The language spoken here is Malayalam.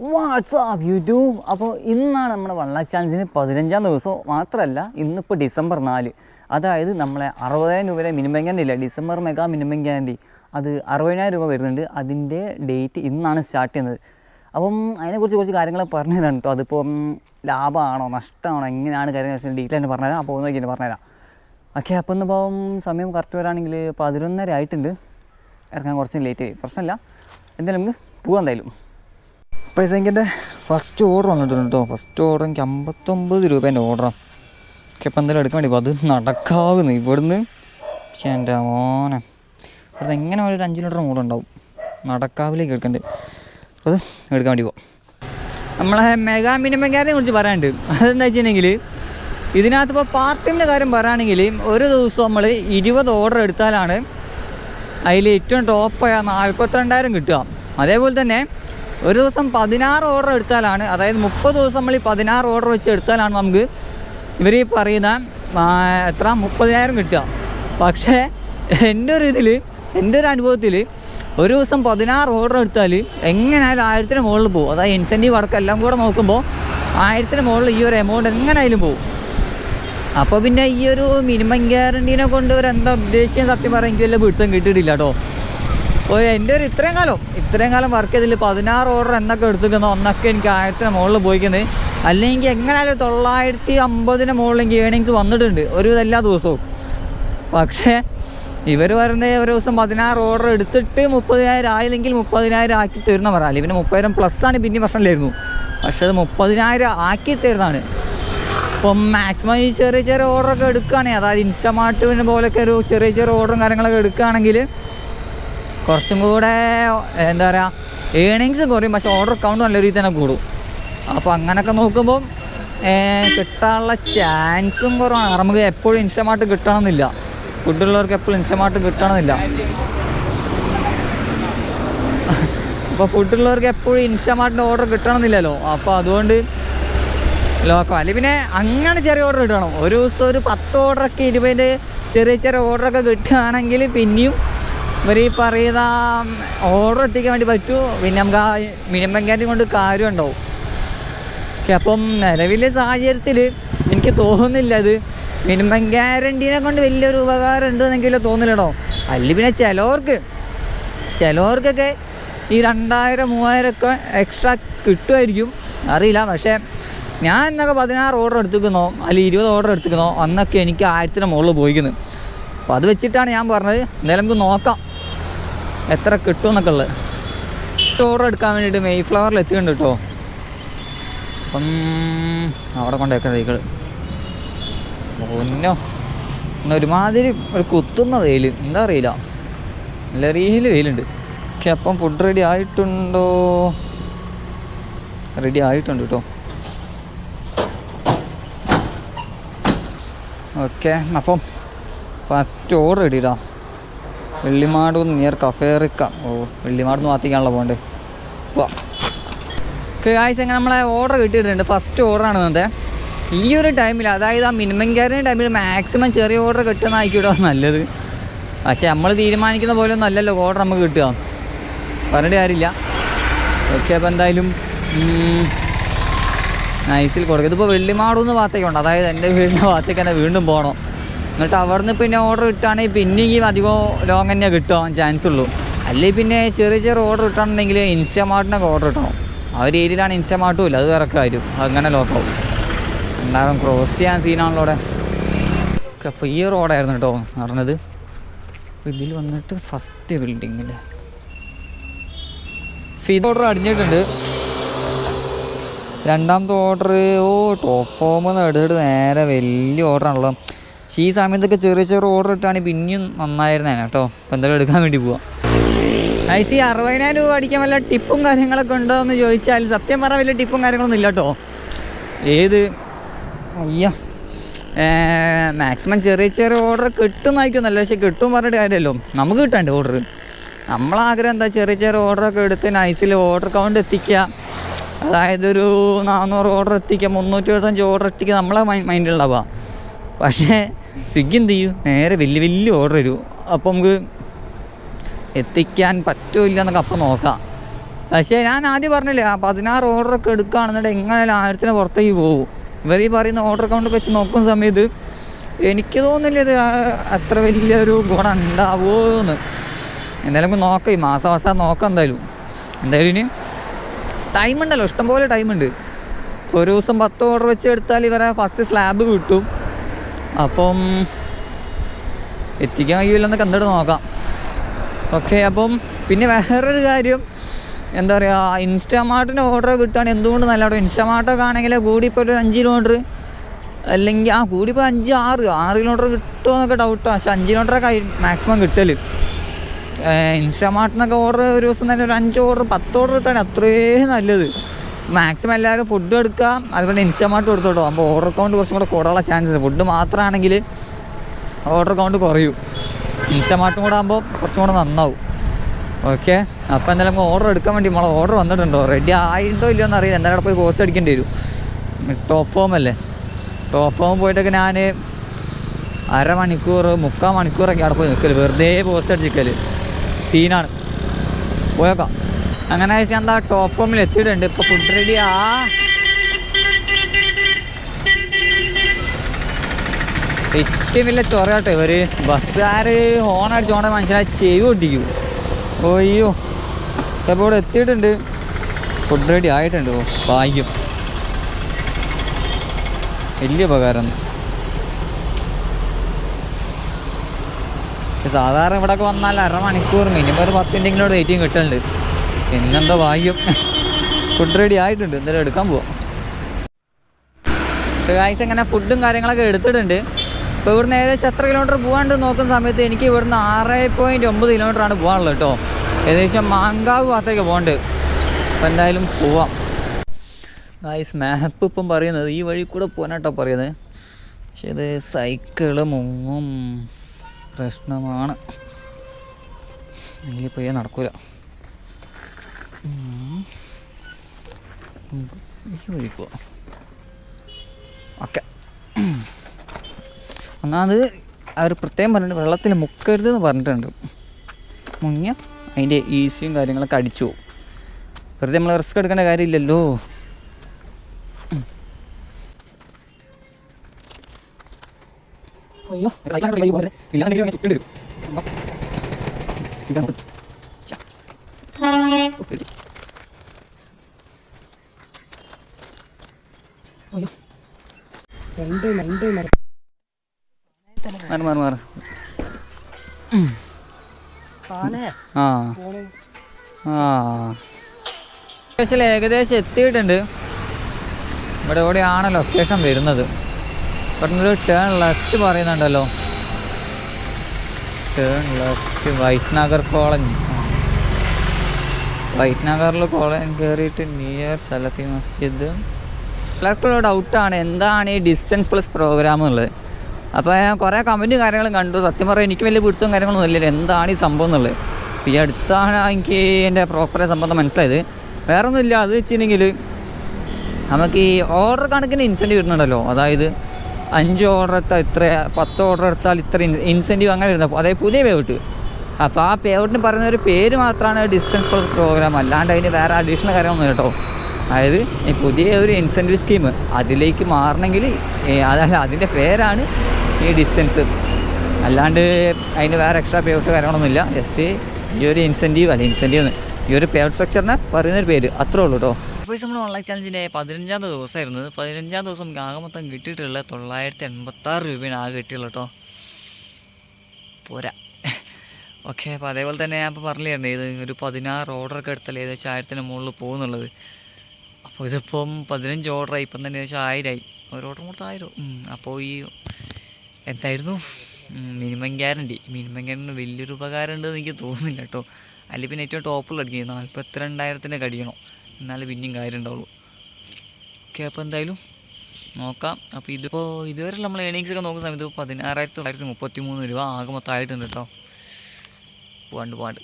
വാട്സാപ്പ് യൂട്യൂബ് അപ്പോൾ ഇന്നാണ് നമ്മുടെ വള്ളച്ചാൻസിന് പതിനഞ്ചാം ദിവസം. മാത്രമല്ല ഇന്നിപ്പോൾ ഡിസംബർ നാല്. അതായത് നമ്മളെ അറുപതിനായിരം രൂപയുടെ മിനിമം ഗ്യാരണ്ടി ഇല്ല? ഡിസംബർ മെഗാ മിനിമം ഗ്യാരണ്ടി അത് അറുപതിനായിരം രൂപ വരുന്നുണ്ട്. അതിന്റെ ഡേറ്റ് ഇന്നാണ് സ്റ്റാർട്ട് ചെയ്യുന്നത്. അപ്പം അതിനെക്കുറിച്ച് കുറച്ച് കാര്യങ്ങൾ പറഞ്ഞു തരാം കേട്ടോ. അതിപ്പം ലാഭമാണോ? നഷ്ടമാണോ? എങ്ങനെയാണ് കാര്യങ്ങൾ ഡീറ്റെയിൽ ആയിട്ട് പറഞ്ഞുതരാം. അപ്പോൾ നോക്കി പറഞ്ഞുതരാം. ഓക്കെ അപ്പോൾ ഒന്ന് ഇപ്പം സമയം കറക്റ്റ് വരാണെങ്കിൽ പതിനൊന്നര ആയിട്ടുണ്ട്. ഇറങ്ങാൻ കുറച്ച് ലേറ്റ് ആയി. പ്രശ്നമില്ല. എന്തായാലും നമുക്ക് പോകാം എന്തായാലും. എന്റെ ഫസ്റ്റ് ഓർഡർ വന്നിട്ടുണ്ട് കേട്ടോ ഫസ്റ്റ് ഓർഡർ എനിക്ക് അമ്പത്തൊമ്പത് രൂപേന്റെ ഓർഡറാണ് ഒക്കെ ഇപ്പം എന്തായാലും എടുക്കാൻ വേണ്ടി അപ്പോൾ അത് നടക്കാവുന്നു ഇവിടുന്ന്. പക്ഷേ എന്റെ മോനെ ഇവിടുന്ന് എങ്ങനെ ഒരു അഞ്ച് ലിറ്റർ മൂട ഉണ്ടാവും? നടക്കാവിലേക്ക് എടുക്കേണ്ടത് അത് എടുക്കാൻ വേണ്ടി പോവാം നമ്മളെ മെഗാ മിനിമം കാര്യം കുറിച്ച് പറയാനുണ്ട്. അതെന്താ വെച്ചിട്ടുണ്ടെങ്കിൽ ഇതിനകത്ത് ഇപ്പോൾ പാർട്ട് ടൈമിന്റെ കാര്യം പറയുകയാണെങ്കിൽ ഒരു ദിവസം നമ്മൾ ഇരുപത് ഓർഡർ എടുത്താലാണ് അതിൽ ഏറ്റവും ടോപ്പായ നാൽപ്പത്തിരണ്ടായിരം കിട്ടുക. അതേപോലെ തന്നെ ഒരു ദിവസം പതിനാറ് ഓർഡർ എടുത്താലാണ് അതായത് മുപ്പത് ദിവസം നമ്മൾ ഈ പതിനാറ് ഓർഡർ വെച്ച് എടുത്താലാണ് നമുക്ക് ഇവർ ഈ പറയുന്ന എത്ര? മുപ്പതിനായിരം കിട്ടുക. പക്ഷേ എന്റെ ഒരു ഇതിൽ എന്റെ ഒരു അനുഭവത്തിൽ ഒരു ദിവസം പതിനാറ് ഓർഡർ എടുത്താൽ എങ്ങനെയായാലും ആയിരത്തിന് മുകളിൽ പോകും. അതായത് ഇൻസെന്റീവ് അടക്കം എല്ലാം കൂടെ നോക്കുമ്പോൾ ആയിരത്തിന് മുകളിൽ ഈ ഒരു എമൗണ്ട് എങ്ങനെയായാലും പോകും. അപ്പോൾ പിന്നെ ഈ ഒരു മിനിമം ഗ്യാരണ്ടീനെ കൊണ്ട് എന്താ ഉദ്ദേശിച്ചത് സത്യം പറയാൻ എനിക്ക് വല്ല പിടുത്തം കിട്ടിയിട്ടില്ല കേട്ടോ. എന്റെ ഒരു ഇത്രയും കാലം ഇത്രയും കാലം വർക്ക് ചെയ്തതിൽ പതിനാറ് ഓർഡർ എന്നൊക്കെ എടുത്തിരിക്കുന്നു. ഒന്നൊക്കെ എനിക്ക് ആയിരത്തിന് മുകളിൽ പോയിക്കുന്നത് അല്ലെങ്കിൽ എങ്ങനെയാലും തൊള്ളായിരത്തി അമ്പതിന് മുകളിൽ എനിക്ക് ഏണിങ്സ് വന്നിട്ടുണ്ട്. ഒരു എല്ലാ ദിവസവും. പക്ഷേ ഇവർ പറയുന്നത് ഒരു ദിവസം പതിനാറ് ഓർഡർ എടുത്തിട്ട് മുപ്പതിനായിരം ആയില്ലെങ്കിൽ മുപ്പതിനായിരം ആക്കി തരുന്ന പറയാം പിന്നെ മുപ്പതിനായിരം പ്ലസ് ആണ് പിന്നെ പ്രശ്നമില്ലായിരുന്നു. പക്ഷേ അത് മുപ്പതിനായിരം ആക്കി തരുന്നതാണ് ഇപ്പം മാക്സിമം ഈ ചെറിയ ചെറിയ ഓർഡറൊക്കെ എടുക്കുകയാണെങ്കിൽ അതായത് ഇൻസ്റ്റമാർട്ടിന് പോലൊക്കെ ഒരു ചെറിയ ചെറിയ ഓർഡറും കാര്യങ്ങളൊക്കെ എടുക്കുകയാണെങ്കിൽ കുറച്ചും കൂടെ എന്താ പറയുക ഏണിങ്സ് കുറയും. പക്ഷേ ഓർഡർ കൗണ്ട് നല്ല രീതിയിൽ തന്നെ കൂടും. അപ്പോൾ അങ്ങനെയൊക്കെ നോക്കുമ്പോൾ കിട്ടാനുള്ള ചാൻസും കുറവാണ്. നമുക്ക് എപ്പോഴും ഇൻസ്റ്റമാർട്ട് കിട്ടണമെന്നില്ല. ഫുഡുള്ളവർക്ക് എപ്പോഴും ഇൻസ്റ്റമാർട്ട് കിട്ടണമെന്നില്ല. അപ്പോൾ ഫുഡുള്ളവർക്ക് എപ്പോഴും ഇൻസ്റ്റമാർട്ടിന്റെ ഓർഡർ കിട്ടണമെന്നില്ലല്ലോ. അപ്പോൾ അതുകൊണ്ട് ലോക്കോ അല്ലെങ്കിൽ പിന്നെ അങ്ങനെ ചെറിയ ഓർഡർ കിട്ടണം. ഒരു ദിവസം ഒരു പത്ത് ഓർഡറൊക്കെ ഇരുപതിന്റെ ചെറിയ ചെറിയ ഓർഡറൊക്കെ കിട്ടുകയാണെങ്കിൽ പിന്നെയും ഇവർ ഈ പറയുന്ന ഓർഡർ എത്തിക്കാൻ വേണ്ടി പറ്റൂ. പിന്നെ നമുക്ക് ആ മിനിമം ക്യാന്റീൻ കൊണ്ട് കാര്യം ഉണ്ടാവും. ഓക്കെ അപ്പം നിലവിലെ സാഹചര്യത്തിൽ എനിക്ക് തോന്നുന്നില്ല അത് മിനിമം ഗ്യാരണ്ടീനെ കൊണ്ട് വലിയൊരു ഉപകാരം ഉണ്ട് എന്നെങ്കിലും തോന്നില്ലടോ അല്ലെങ്കിൽ പിന്നെ ചിലവർക്ക് ചിലവർക്കൊക്കെ ഈ രണ്ടായിരം മൂവായിരം ഒക്കെ എക്സ്ട്രാ കിട്ടുമായിരിക്കും. അറിയില്ല പക്ഷേ ഞാൻ എന്നൊക്കെ പതിനാറ് ഓർഡർ എടുത്തിരിക്കുന്നോ. അല്ലെങ്കിൽ ഇരുപത് ഓർഡർ എടുത്തിരിക്കുന്നോ. അന്നൊക്കെ എനിക്ക് ആയിരത്തിന് മുകളിൽ പോയിക്കുന്നത് അപ്പോൾ അത് വെച്ചിട്ടാണ് ഞാൻ പറഞ്ഞത്. എന്തായാലും നമുക്ക് നോക്കാം. എത്ര കിട്ടും എന്നൊക്കെ ഉള്ളത്. ഓർഡർ എടുക്കാൻ വേണ്ടിയിട്ട് മെയ് ഫ്ലവറിൽ എത്തിയിട്ടുണ്ട് കേട്ടോ അപ്പം അവിടെ കൊണ്ടുവയ്ക്കാം തൈകൾ ഒന്നോ ഒരുമാതിരി ഒരു കുത്തുന്ന വെയിൽ എന്താ അറിയില്ല. നല്ല രീതിയിൽ വെയിലുണ്ട്. പക്ഷെ അപ്പം ഫുഡ് റെഡി ആയിട്ടുണ്ടോ? റെഡി ആയിട്ടുണ്ട് കേട്ടോ ഓക്കെ അപ്പം ഫസ്റ്റ് ഓർഡർ ഇടിടാ വെള്ളിമാട് നിയർ കഫേറിക്ക ഓ വെള്ളിമാട് മാത്തിക്കാണല്ലോ പോകണ്ടേ. പോവാം ആഴ്ച അങ്ങനെ നമ്മളെ ഓർഡർ കിട്ടിയിട്ടുണ്ട്. ഫസ്റ്റ് ഓർഡറാണ് ഇന്നത്തെ. ഈ ഒരു ടൈമിൽ അതായത് ആ മിനിമം കയറിയ ടൈമിൽ മാക്സിമം ചെറിയ ഓർഡർ കിട്ടുന്നതായിക്കോട്ടോ നല്ലത്. പക്ഷേ നമ്മൾ തീരുമാനിക്കുന്ന പോലെ ഒന്നും അല്ലല്ലോ ഓർഡർ നമുക്ക് കിട്ടുക. പറഞ്ഞിട്ട് കാര്യമില്ല. ഓക്കെ അപ്പോൾ എന്തായാലും നൈസിൽ കൊടുക്കും. ഇതിപ്പോൾ വെള്ളിമാടൂന്ന് ഭാഗത്തേക്കുണ്ട് അതായത് എന്റെ വീടിന്റെ ഭാഗത്തേക്ക് തന്നെ വീണ്ടും പോകണം. എന്നിട്ട് അവിടുന്ന് പിന്നെ ഓർഡർ കിട്ടുകയാണെങ്കിൽ പിന്നെയും അധികം ലോങ് തന്നെ കിട്ടാൻ ചാൻസ് ഉള്ളൂ. അല്ലെങ്കിൽ പിന്നെ ചെറിയ ചെറിയ ഓർഡർ കിട്ടണമെന്നുണ്ടെങ്കിൽ ഇൻസ്റ്റമാർട്ടിനൊക്കെ ഓർഡർ കിട്ടണം ആ ഒരു ഏരിയയിലാണ് ഇൻസ്റ്റമാർട്ടും ഇല്ല അത് വേറെ കാര്യം. അങ്ങനെ ലോക്കാവും എന്തായാലും ക്രോസ് ചെയ്യാൻ സീനാണല്ലോ അവിടെ. അപ്പോൾ ഈ റോഡായിരുന്നു കേട്ടോ നടന്നത് അപ്പോൾ ഇതിൽ വന്നിട്ട് ഫസ്റ്റ് ബിൽഡിങ്ങിൽ ഫീത് ഓർഡർ അടിഞ്ഞിട്ടുണ്ട്. രണ്ടാമത്തെ ഓർഡർ ഓ ടോപ്പ് ഫോമെന്ന് എടുത്തിട്ട് നേരെ വലിയ ഓർഡറാണല്ലോ പക്ഷേ ഈ സമയത്തൊക്കെ ചെറിയ ചെറിയ ഓർഡർ ഇട്ടാണെങ്കിൽ പിന്നെയും നന്നായിരുന്നേ കേട്ടോ. അപ്പോൾ എന്തായാലും എടുക്കാൻ വേണ്ടി പോവാം. ഐസി അറുപതിനായിരം രൂപ അടിക്കാൻ വല്ല ടിപ്പും കാര്യങ്ങളൊക്കെ ഉണ്ടോ എന്ന് ചോദിച്ചാൽ സത്യം പറഞ്ഞാൽ വലിയ ടിപ്പും കാര്യങ്ങളൊന്നും ഇല്ല കേട്ടോ. ഏത്? അയ്യ. മാക്സിമം ചെറിയ ചെറിയ ഓർഡർ കിട്ടുന്നതായിരിക്കുമെന്നല്ല പക്ഷേ കിട്ടും പറഞ്ഞിട്ട് കാര്യമല്ലോ നമുക്ക് കിട്ടാണ്ട് ഓർഡർ നമ്മളാഗ്രഹം എന്താ? ചെറിയ ചെറിയ ഓർഡറൊക്കെ എടുത്ത് നൈസിൽ ഓർഡർ കൗണ്ട് എത്തിക്കുക. അതായത് ഒരു നാനൂറ് ഓർഡർ എത്തിക്കുക മുന്നൂറ്റി എഴുപത്തഞ്ച് ഓർഡർ എത്തിക്കുക. നമ്മളെ മൈൻഡിലുണ്ടാവുക പക്ഷേ സ്വിഗ്ഗി എന്ത് ചെയ്യും? നേരെ വലിയ വലിയ ഓർഡർ വരൂ. അപ്പോൾ നമുക്ക് എത്തിക്കാൻ പറ്റുമോ ഇല്ല എന്നൊക്കെ അപ്പം നോക്കാം. പക്ഷേ ഞാൻ ആദ്യം പറഞ്ഞില്ലേ ആ പതിനാറ് ഓർഡറൊക്കെ എടുക്കുകയാണെന്നുണ്ടെങ്കിൽ എങ്ങനെയാലും ആയിരത്തിന് പുറത്തേക്ക് പോകും? ഇവർ ഈ പറയുന്ന ഓർഡർ അക്കൗണ്ട് വെച്ച് നോക്കുന്ന സമയത്ത് എനിക്ക് തോന്നുന്നില്ല ഇത് അത്ര വലിയൊരു ഗുണം ഉണ്ടാവുമോ എന്ന് എന്തായാലും നോക്കാം ഈ മാസം മാസം നോക്കാം എന്തായാലും. എന്തായാലും ഇനി ടൈം ഉണ്ടല്ലോ ഇഷ്ടംപോലെ ടൈമുണ്ട് ഒരു ദിവസം പത്ത് ഓർഡർ വെച്ച് എടുത്താൽ ഇവരെ ഫസ്റ്റ് സ്ലാബ് കിട്ടും. അപ്പം എത്തിക്കാൻ കഴിയില്ലെന്ന് കണ്ടിട്ട് നോക്കാം. ഓക്കെ അപ്പം പിന്നെ വേറൊരു കാര്യം. എന്താ പറയുക ഇൻസ്റ്റാമാർട്ടിന്റെ ഓർഡർ കിട്ടുകയാണെങ്കിൽ എന്തുകൊണ്ട് നല്ല ഓർഡർ ഇൻസ്റ്റാമാർട്ടൊക്കെ ആണെങ്കിൽ കൂടി ഇപ്പോൾ ഒരു അഞ്ച് കിലോമീറ്റർ അല്ലെങ്കിൽ ആ കൂടി ഇപ്പോൾ അഞ്ച് ആറ് ആറ് കിലോമീറ്റർ കിട്ടുമോ എന്നൊക്കെ ഡൗട്ടാണ് പക്ഷെ അഞ്ച് കിലോമീറ്ററൊക്കെ മാക്സിമം കിട്ടൽ ഇൻസ്റ്റാമാർട്ടിനൊക്കെ ഓർഡർ ഒരു ദിവസം തന്നെ ഒരു അഞ്ച് ഓർഡർ പത്ത് ഓർഡർ കിട്ടുകയാണെങ്കിൽ അത്രയും നല്ലത്. മാക്സിമം എല്ലാവരും ഫുഡ് എടുക്കാം അതുപോലെ ഇൻസ്റ്റമാർട്ട് കൊടുത്തോട്ടോ. അപ്പോൾ ഓർഡർ അക്കൗണ്ട് കുറച്ചും കൂടെ കൂടാനുള്ള ചാൻസ് ഫുഡ് മാത്രമാണെങ്കിൽ ഓർഡർ അക്കൗണ്ട് കുറയും. ഇൻസ്റ്റമാർട്ടും കൂടെ ആകുമ്പോൾ കുറച്ചും കൂടെ നന്നാവും. ഓക്കെ അപ്പോൾ എന്തായാലും ഓർഡർ എടുക്കാൻ വേണ്ടി നമ്മളെ ഓർഡർ വന്നിട്ടുണ്ടോ. റെഡി ആയിട്ടുണ്ടോ ഇല്ലയോ എന്ന് അറിയില്ല എന്തായാലും അവിടെ പോയി പോസ്റ്റ് അടിക്കേണ്ടി വരും. ടോപ്പ് ഫോം അല്ലേ? ടോപ്പ് ഫോം പോയിട്ടൊക്കെ ഞാൻ അരമണിക്കൂർ മുക്കാൽ മണിക്കൂറൊക്കെ അവിടെ പോയി നിൽക്കൽ വെറുതെ പോസ്റ്റ് അടിച്ചിരിക്കൽ സീനാണ് പോയേക്കാം. അങ്ങനെ എന്താ ടോപ്പ് ഫോമിൽ എത്തിയിട്ടുണ്ട്. ഇപ്പൊ ഫുഡ് റെഡിയാ ഏറ്റവും വലിയ ചൊറയാട്ടോ ഇവർ. ബസ്സുകാർ ഹോൺ അടിച്ച് ഹോണ മനുഷ്യനെ ചെവി ഒട്ടിക്കും ഓയ്യോ ഇപ്പോൾ ഇവിടെ എത്തിയിട്ടുണ്ട്. ഫുഡ് റെഡി ആയിട്ടുണ്ട്. ഓ ഭാഗ്യം. വലിയ ഉപകാരം. സാധാരണ ഇവിടെയൊക്കെ വന്നാൽ അരമണിക്കൂർ മിനിമം ഒരു പത്ത് മിനിറ്റെങ്കിലും ഇവിടെ വെയിറ്റിംഗ് കിട്ടുന്നുണ്ട് പിന്നെന്താ ഭാഗ്യം? ഫുഡ് റെഡി ആയിട്ടുണ്ട്. എന്തായാലും എടുക്കാൻ പോവാം. ഗായ്സ് അങ്ങനെ ഫുഡും കാര്യങ്ങളൊക്കെ എടുത്തിട്ടുണ്ട്. ഇപ്പോൾ ഇവിടുന്ന് ഏകദേശം എത്ര കിലോമീറ്റർ പോകാണ്ട് നോക്കുന്ന സമയത്ത് എനിക്ക് ഇവിടുന്ന് ആറ് പോയിന്റ് ഒമ്പത് കിലോമീറ്റർ ആണ് പോകാനുള്ളത് കേട്ടോ. ഏകദേശം മാങ്കാവ് ഭാഗത്തേക്ക് പോകണ്ട് അപ്പോൾ എന്തായാലും പോവാം. ഗായ്സ് മാപ്പ് ഇപ്പം പറയുന്നത് ഈ വഴി കൂടെ പോകാനാട്ടോ പറയുന്നത്. പക്ഷേ ഇത് സൈക്കിൾ മുങ്ങും. പ്രശ്നമാണ്. ഇതിൽ പോയാൽ നടക്കൂല. ഉം. ഉം. ഈ വഴി പോവാം ഓക്കെ ഒന്നാമത് അവർ പ്രത്യേകം പറഞ്ഞിട്ടുണ്ട് വെള്ളത്തിൽ മുക്കരുത് എന്ന് പറഞ്ഞിട്ടുണ്ട് മുങ്ങ അതിന്റെ ഈസിയും കാര്യങ്ങളൊക്കെ അടിച്ചു പോകും വെറുതെ നമ്മൾ റിസ്ക് എടുക്കേണ്ട കാര്യമില്ലല്ലോ അയ്യോ. മാറ് ഏകദേശം എത്തിയിട്ടുണ്ട് ഇവിടെ കൂടിയാണ് ലൊക്കേഷൻ വരുന്നത് പറഞ്ഞൊരു ടേൺ ലെഫ്റ്റ് പറയുന്നുണ്ടല്ലോ turn left white Nagar colony white നഗറിൽ കോളേജ് കയറിയിട്ട് നിയർ സലഫി മസ്ജിദ്. പലർക്കുള്ള ഡൗട്ടാണ് എന്താണ് ഈ ഡിസ്റ്റൻസ് പ്ലസ് പ്രോഗ്രാം എന്നുള്ളത് അപ്പോൾ ഞാൻ കുറേ കമന്റും കാര്യങ്ങളും കണ്ടു. സത്യം പറയാം എനിക്ക് വലിയ പിടുത്തവും കാര്യങ്ങളൊന്നും ഇല്ല എന്താണ് ഈ സംഭവം എന്നുള്ളത്? ഈ അടുത്താണ് എനിക്ക് എന്റെ പ്രോപ്പറായ സംബന്ധം മനസ്സിലായത്. വേറെ ഒന്നുമില്ല അത് വെച്ചിട്ടുണ്ടെങ്കിൽ നമുക്ക് ഈ ഓർഡർ കണക്കിന് ഇൻസെന്റീവ് ഇടുന്നുണ്ടല്ലോ അതായത് അഞ്ച് ഓർഡർ എടുത്താൽ ഇത്ര പത്ത് ഓർഡർ എടുത്താൽ ഇത്ര ഇൻസെന്റീവ് അങ്ങനെ ഇരുന്നപ്പോൾ അതായത് പുതിയ പേ ഔട്ട് അപ്പോൾ ആ പേ പറയുന്ന ഒരു പേര് മാത്രമാണ് ഡിസ്റ്റൻസ് പ്ലസ് പ്രോഗ്രാം അല്ലാണ്ട് അതിന് വേറെ അഡീഷണൽ കാര്യമൊന്നും കേട്ടോ. അതായത് ഈ പുതിയ ഒരു ഇൻസെന്റീവ് സ്കീം അതിലേക്ക് മാറണമെങ്കിൽ അതായത് അതിന്റെ പേരാണ് ഈ ഡിസ്റ്റൻസ് അല്ലാണ്ട് അതിന് വേറെ എക്സ്ട്രാ പേ ഔട്ട് കാര്യങ്ങളൊന്നുമില്ല ജസ്റ്റ് ഈ ഒരു ഇൻസെന്റീവ് അല്ല ഇൻസെന്റീവ് ഈ ഒരു പേ സ്ട്രക്ചറിനെ പറയുന്നൊരു പേര്. അത്രേ ഉള്ളൂ കേട്ടോ. അപ്പോൾ നമ്മൾ ഓൺലൈൻ ചാലഞ്ചിന്റെ പതിനഞ്ചാം ദിവസമായിരുന്നു. പതിനഞ്ചാം ദിവസം ആകെ മൊത്തം കിട്ടിയിട്ടുള്ള തൊള്ളായിരത്തി എൺപത്താറ് രൂപയാണ് ആകെ കിട്ടിയുള്ളൂ കേട്ടോ. പോരാ. ഓക്കെ അപ്പോൾ അതേപോലെ തന്നെ ഞാൻ ഇപ്പോൾ പറഞ്ഞില്ലായിരുന്നു ഇത് ഒരു പതിനാറ് ഒക്കെ എടുത്താൽ ഏകദേശം ആയിരത്തിന് മുകളിൽ പോകുന്നുള്ളത്. അപ്പോൾ ഇതിപ്പം പതിനഞ്ച് ഓർഡറായി ഇപ്പം തന്നെ ഏകദേശം ആയിരമായി ഒരു ഓർഡർ കൊടുത്ത് ആയിരം. അപ്പോൾ ഈ എന്തായിരുന്നു? മിനിമം ഗ്യാരണ്ടി മിനിമം ഗ്യാരണ്ടി വലിയൊരു ഉപകാരം ഉണ്ടെന്ന് എനിക്ക് തോന്നുന്നില്ല കേട്ടോ. അല്ലെങ്കിൽ പിന്നെ ഏറ്റവും ടോപ്പിൽ അടിക്കുന്നത് നാൽപ്പത്തി രണ്ടായിരത്തിന്റെ അടിക്കണം എന്നാലേ പിന്നെയും കാര്യം ഉണ്ടാവുള്ളൂ. ഓക്കെ അപ്പോൾ എന്തായാലും നോക്കാം. അപ്പോൾ ഇതിപ്പോൾ ഇതുവരെ നമ്മൾ ഏണിങ്സ് ഒക്കെ നോക്കുന്ന സമയത്ത് പതിനാറായിരത്തി തൊള്ളായിരത്തി മുപ്പത്തി മൂന്ന് രൂപ ആകെ മൊത്തമായിട്ടുണ്ട് കേട്ടോ. പോവാണ്ട് പോവാണ്ട്